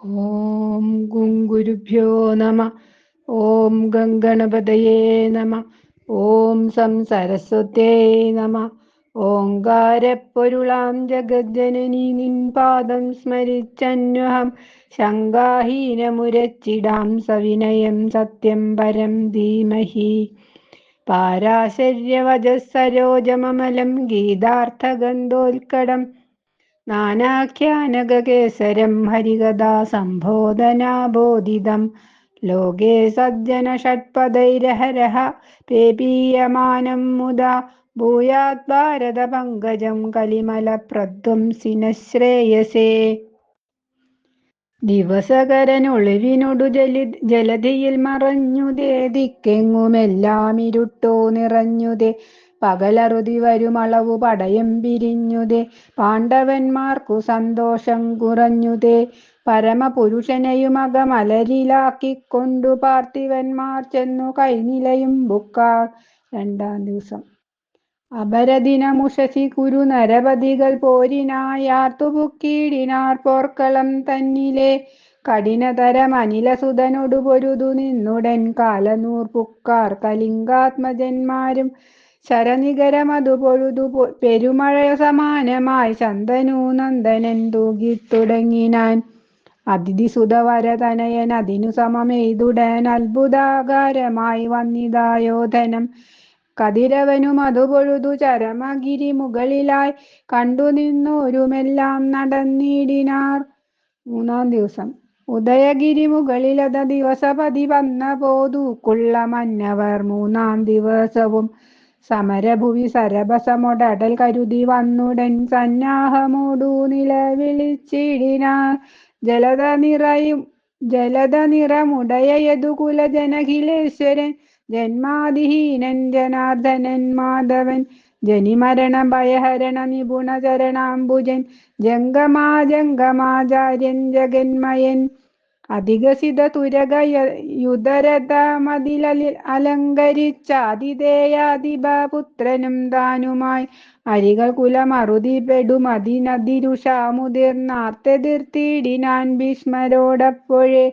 ഓം ഗും ഗുരുഭ്യോ നമ. ഓം ഗംഗണപതയേ നമ. ഓം സം സരസ്വത്യേ നമ. ഓങ്കാരപ്പൊരുളാം ജഗജ്ജനനി നിൻ പാദം സ്മരിച്ചന്വഹം. ശങ്കാഹീനമുരച്ചിടാം സവിനയം സത്യം പരം ധീമഹി. പാരാശര്യവജസ്സരോജമമലം ഗീതാർത്ഥഗന്ധോൽക്കടം. നാനാഖ്യാനകേസരം ഹരികഥാ സംബോധനാബോധിതം ലോകേ സജ്ജന ഷട്പദൈരഹരഹ പേപീയമാനം മുദാ. ഭൂയാത് ഭാരത പങ്കജം കലിമല പ്രധ്വംസിനശ്രേയസേ ദിവസകരനൊളിവിനൊടു ജലി ജലധിയിൽ മറഞ്ഞുതേ ദിക്കെങ്ങുമെല്ലാം ഇരുട്ടോ നിറഞ്ഞുതേ. പകലറുതി വരുമളവു പടയം പിരിഞ്ഞുതേ. പാണ്ഡവന്മാർക്കു സന്തോഷം കുറഞ്ഞുതേ. പരമപുരുഷനെയുമകമലരിലാക്കിക്കൊണ്ടു പാർത്ഥിവന്മാർ ചെന്നു കൈനിലയും ബുക്കാർ. രണ്ടാം ദിവസം. അപരദിനമുഷസി കുരു നരപതികൾ പോരിനായാർത്തുപുക്കീടിനാർ പോർക്കളം തന്നിലെ. കഠിനതരമനിലസുതനൊടു പൊരുതു നിന്നുടൻ കാലനൂർ പുക്കാർ കലിംഗാത്മജന്മാരും ശരനികരമതു പൊഴുതു പെരുമഴ സമാനമായി ചന്ദനു നന്ദനൻ തൂകിത്തുടങ്ങിനാൻ. അതിഥിസുതവരതനയൻ അതിനു സമമെയ്തുടൻ അത്ഭുതാകാരമായി വന്നിതായോധനം കതിരവനും അതു പൊഴുതു ചരമഗിരി മുകളിലായി കണ്ടു നിന്നോരുമെല്ലാം നടന്നിടിനാർ. മൂന്നാം ദിവസം. ഉദയഗിരി മുകളിലത ദിവസപതി വന്ന പോതൂക്കുള്ള മന്നവർ മൂന്നാം ദിവസവും. സമരഭുവി സരബസമൊടൽ കരുതി വന്നുടൻ സന്നാഹമോടു നിലവിളിച്ചിടിനാർ ജലത നിറയും ജലത നിറമുടയ യദുകുല ജനഖിലേശ്വരൻ ജന്മാതിഹീനൻ ജനാർദ്ദനൻ മാധവൻ. ജനിമരണ ഭയഹരണ നിപുണ ചരണാംബുജൻ ജംഗമാ ജംഗമാചാര്യൻ ജഗന്മയൻ. അധികസിത തുരക യുദരതമതിലലിൽ അലങ്കരിച്ച അതിഥേയാധിപുത്രനും താനുമായി അരികൾ കുലമറുതിപ്പെടും അതിനതിരുഷാമുതിർന്നാർത്തെതിർത്തിടിനാൻ ഭീഷ്മരോടപ്പോഴേ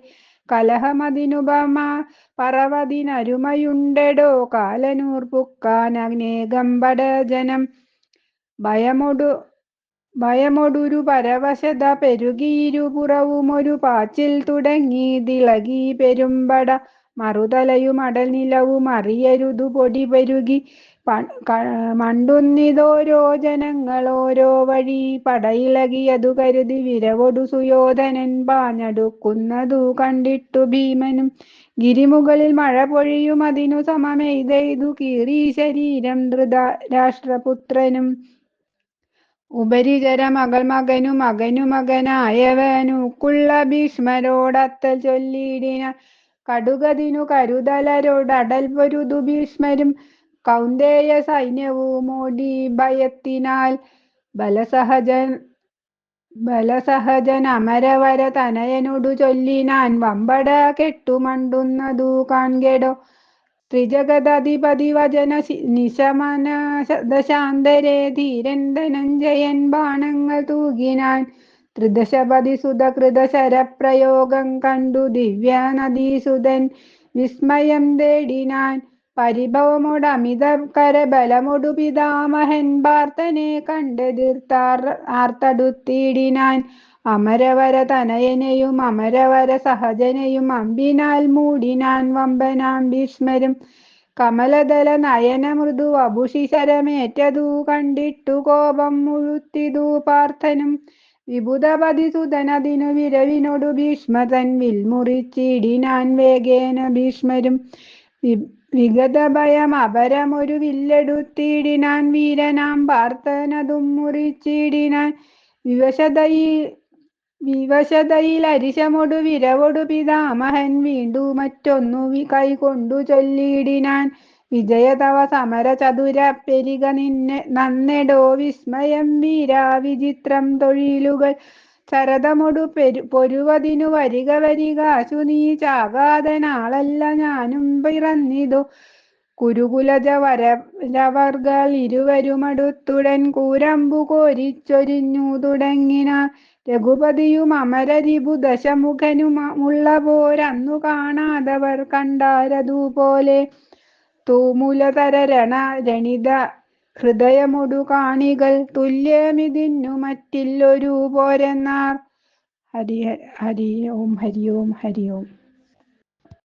കലഹമതിനുപമ പറവതിനരുമയുണ്ടെടോ കാലനൂർപ്പുക്കാൻ അനേകം പടജനം ഭയമൊടു ഭയമൊടൊരു പരവശത പെരുകിയിരുപുറവുമൊരു പാച്ചിൽ തുടങ്ങി തിളകി പെരുമ്പട മറുതലയും അടൽ നിലവും അറിയരുതു പൊടി പെരുകി മണ്ടുന്നിതോരോ ജനങ്ങളോരോ വഴി പടയിളകിയതു കരുതി വിരവൊടു സുയോധനൻ പാഞ്ഞടുക്കുന്നതു കണ്ടിട്ടു ഭീമനും ഗിരിമുകളിൽ മഴ പൊഴിയും അതിനു സമമെയ്തെയ്തു കീറി ശരീരം ധൃതരാഷ്ട്രപുത്രനും ഉപരിചര അകൽമകനു മകനും മകനു മകനായവനുക്കുള്ള ഭീഷ്മരോടത്തൽ ചൊല്ലിയിടിന. കടുകതിനു കരുതലരോടടൽ പൊരുതു ഭീഷ്മരും. കൗന്ദേയ സൈന്യവും ഓടി ഭയത്തിനാൽ ബലസഹജൻ ബലസഹജൻ അമരവര തനയനോടു ചൊല്ലിനാൻ വമ്പട കെട്ടുമണ്ടുന്നതു കാൺകെടോ. ത്രിജഗദധിപതി വചന നിശമന ദശാന്തരേ ധീരൻ ധനഞ്ജയൻ ബാണങ്ങൾ തൂകിനാൻ ത്രിദശപതി സുതകൃത ശരപ്രയോഗം കണ്ടു ദിവ്യാനദീസുതൻ വിസ്മയം തേടിനാൻ പരിഭവമോട് അമിത കരബലമൊടു പിതാമഹൻ പാർത്തനെ കണ്ടെതിർത്താർ ആർത്തടുത്തിടിനാൻ അമരവര തനയനെയും അമരവര സഹജനെയും അമ്പിനാൽ മൂടിനാൻ വമ്പനാം ഭീഷ്മരും കമലദല നയന മൃദു അഭുഷിശരമേറ്റതു കണ്ടിട്ടു കോപം മുഴുത്തിതു പാർത്ഥനും വിബുധപതി സുതനതിനു വിരവിനോടു ഭീഷ്മതൻ വിൽമുറിച്ചിടിനാൻ വേഗേന ഭീഷ്മരും വിഗതഭയം അപരമൊരു വില്ലെടുത്തിടിനാൻ വീരനാം പാർത്ഥനതും മുറിച്ചിടിനാൻ വിവശതയിൽ വിവശതയിൽ അരിശമൊടു വിരവൊടു പിതാമഹൻ വീണ്ടു മറ്റൊന്നു കൈകൊണ്ടു ചൊല്ലിയിടിനാൻ. വിജയ തവ സമര ചതുര പെരിക നിന്നെ നന്നെടോ വിസ്മയം വീരാ വിചിത്രം തൊഴിലുകൾ. ശരതമൊടു പെരു പൊരുവതിനു വരിക വരിക അശു നീ ചാകാതെ നാളല്ല ഞാനും പിറന്നിതു. കുരുകുലജ വരവർകൾ ഇരുവരുമടുത്തുടൻ കൂരമ്പു കോരിച്ചൊരിഞ്ഞു തുടങ്ങിന. രഘുപതിയും അമരരിപു ദശമുഖനുമുള്ളപോരന്നു കാണാതവർ കണ്ടാരതുപോലെ. തൂമുലതര രണ ഹൃദയമൊടു കാണികൾ തുല്യമിതിന്നു മറ്റില്ലൊരു പോരെന്നാർ. ഹരി ഹരി ഓം ഹരി ഓം ഹരി ഓം